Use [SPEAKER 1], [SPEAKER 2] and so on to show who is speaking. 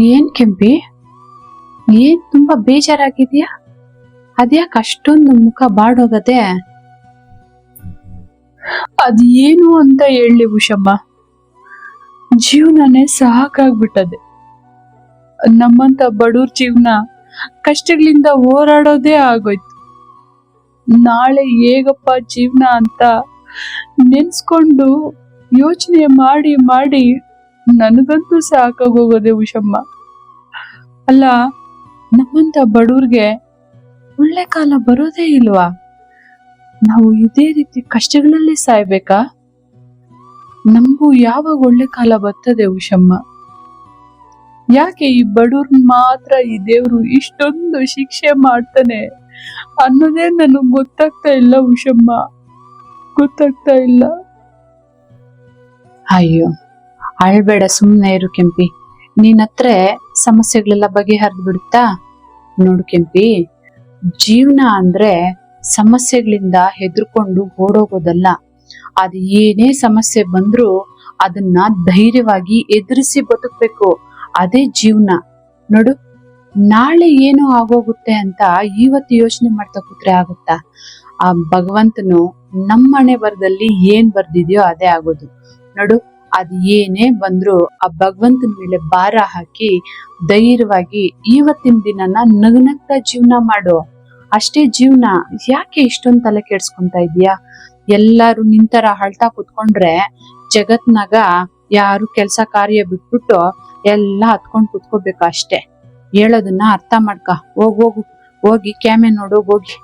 [SPEAKER 1] ಏನ್ ಕೆಂಪಿ? ಏನ್ ತುಂಬಾ ಬೇಜಾರಾಗಿದ್ಯಾ? ಅದ್ಯಾಕೆ ಅಷ್ಟೊಂದು ಮುಖ ಬಾಡೋಗದೆ?
[SPEAKER 2] ಅದ್ ಏನು ಅಂತ ಹೇಳಿ ಉಷಮ್ಮ. ಜೀವನನೇ ಸಾಕಾಗ್ಬಿಟ್ಟದೆ. ನಮ್ಮಂತ ಬಡವ್ರ ಜೀವನ ಕಷ್ಟಗಳಿಂದ ಹೋರಾಡೋದೇ ಆಗೋಯ್ತು. ನಾಳೆ ಹೇಗಪ್ಪ ಜೀವನ ಅಂತ ನೆನ್ಸ್ಕೊಂಡು ಯೋಚನೆ ಮಾಡಿ ಮಾಡಿ ನನಗಂತೂ ಸಾಕಾಗೋಗೋದೆ ಉಷಮ್ಮ. ಅಲ್ಲ, ನಮ್ಮಂತ ಬಡವ್ರಿಗೆ ಒಳ್ಳೆ ಕಾಲ ಬರೋದೇ ಇಲ್ವಾ? ನಾವು ಇದೇ ರೀತಿ ಕಷ್ಟಗಳಲ್ಲಿ ಸಾಯ್ಬೇಕಾ? ನಮಗೂ ಯಾವಾಗ ಒಳ್ಳೆ ಕಾಲ ಬರ್ತದೆ ಉಷಮ್ಮ? ಯಾಕೆ ಈ ಬಡವ್ರನ್ನ ಮಾತ್ರ ಈ ದೇವ್ರು ಇಷ್ಟೊಂದು ಶಿಕ್ಷೆ ಮಾಡ್ತಾನೆ? ಅನ್ನೋದೇ ನನಗೆ ಗೊತ್ತಾಗ್ತಾ ಇಲ್ಲ ಉಷಮ್ಮ. ಗೊತ್ತಾಗ್ತಾ ಇಲ್ಲ.
[SPEAKER 1] ಅಯ್ಯೋ, ಅಳ್ಬೇಡ ಸುಮ್ನೆ ಇರು ಕೆಂಪಿ. ನಿನ್ ಹತ್ರ ಸಮಸ್ಯೆಗಳೆಲ್ಲ ಬಗೆಹರಿದು ಬಿಡುತ್ತಾ? ನೋಡು ಕೆಂಪಿ, ಜೀವನ ಅಂದ್ರೆ ಸಮಸ್ಯೆಗಳಿಂದ ಹೆದರ್ಕೊಂಡು ಓಡೋಗೋದಲ್ಲ. ಅದು ಏನೇ ಸಮಸ್ಯೆ ಬಂದ್ರೂ ಅದನ್ನ ಧೈರ್ಯವಾಗಿ ಎದುರಿಸಿ ಬದುಕ್ಬೇಕು. ಅದೇ ಜೀವನ. ನೋಡು, ನಾಳೆ ಏನು ಆಗೋಗುತ್ತೆ ಅಂತ ಇವತ್ತು ಯೋಚನೆ ಮಾಡ್ತಾ ಕೂತ್ರೆ ಆಗುತ್ತಾ? ಆ ಭಗವಂತನು ನಮ್ಮ ಮನೆ ಬರದಲ್ಲಿ ಏನ್ ಬರ್ದಿದ್ಯೋ ಅದೇ ಆಗೋದು. ನೋಡು ಅದ್ ಏನೇ ಬಂದ್ರು ಆ ಭಗವಂತನ ಮೇಲೆ ಭಾರ ಹಾಕಿ ಧೈರ್ಯವಾಗಿ ಇವತ್ತಿನ ದಿನನ ನಗ್ನಗ್ತಾ ಜೀವನ ಮಾಡು. ಅಷ್ಟೇ ಜೀವನ ಯಾಕೆ ಇಷ್ಟೊಂದ್ ತಲೆ ಕೆಡ್ಸ್ಕೊಂತ ಇದೀಯಾ ಎಲ್ಲಾರು ನಿಂತರ ಅಳ್ತಾ ಕುತ್ಕೊಂಡ್ರೆ ಜಗತ್ನಾಗ ಯಾರು ಕೆಲಸ ಕಾರ್ಯ ಬಿಟ್ಬಿಟ್ಟು ಎಲ್ಲ ಹತ್ಕೊಂಡ್ ಕುತ್ಕೋಬೇಕು ಅಷ್ಟೇ. ಹೇಳೋದನ್ನ ಅರ್ಥ ಮಾಡ್ಕ. ಹೋಗ್ ಹೋಗು. ಹೋಗಿ ಕ್ಯಾಮೆ ನೋಡು, ಹೋಗಿ.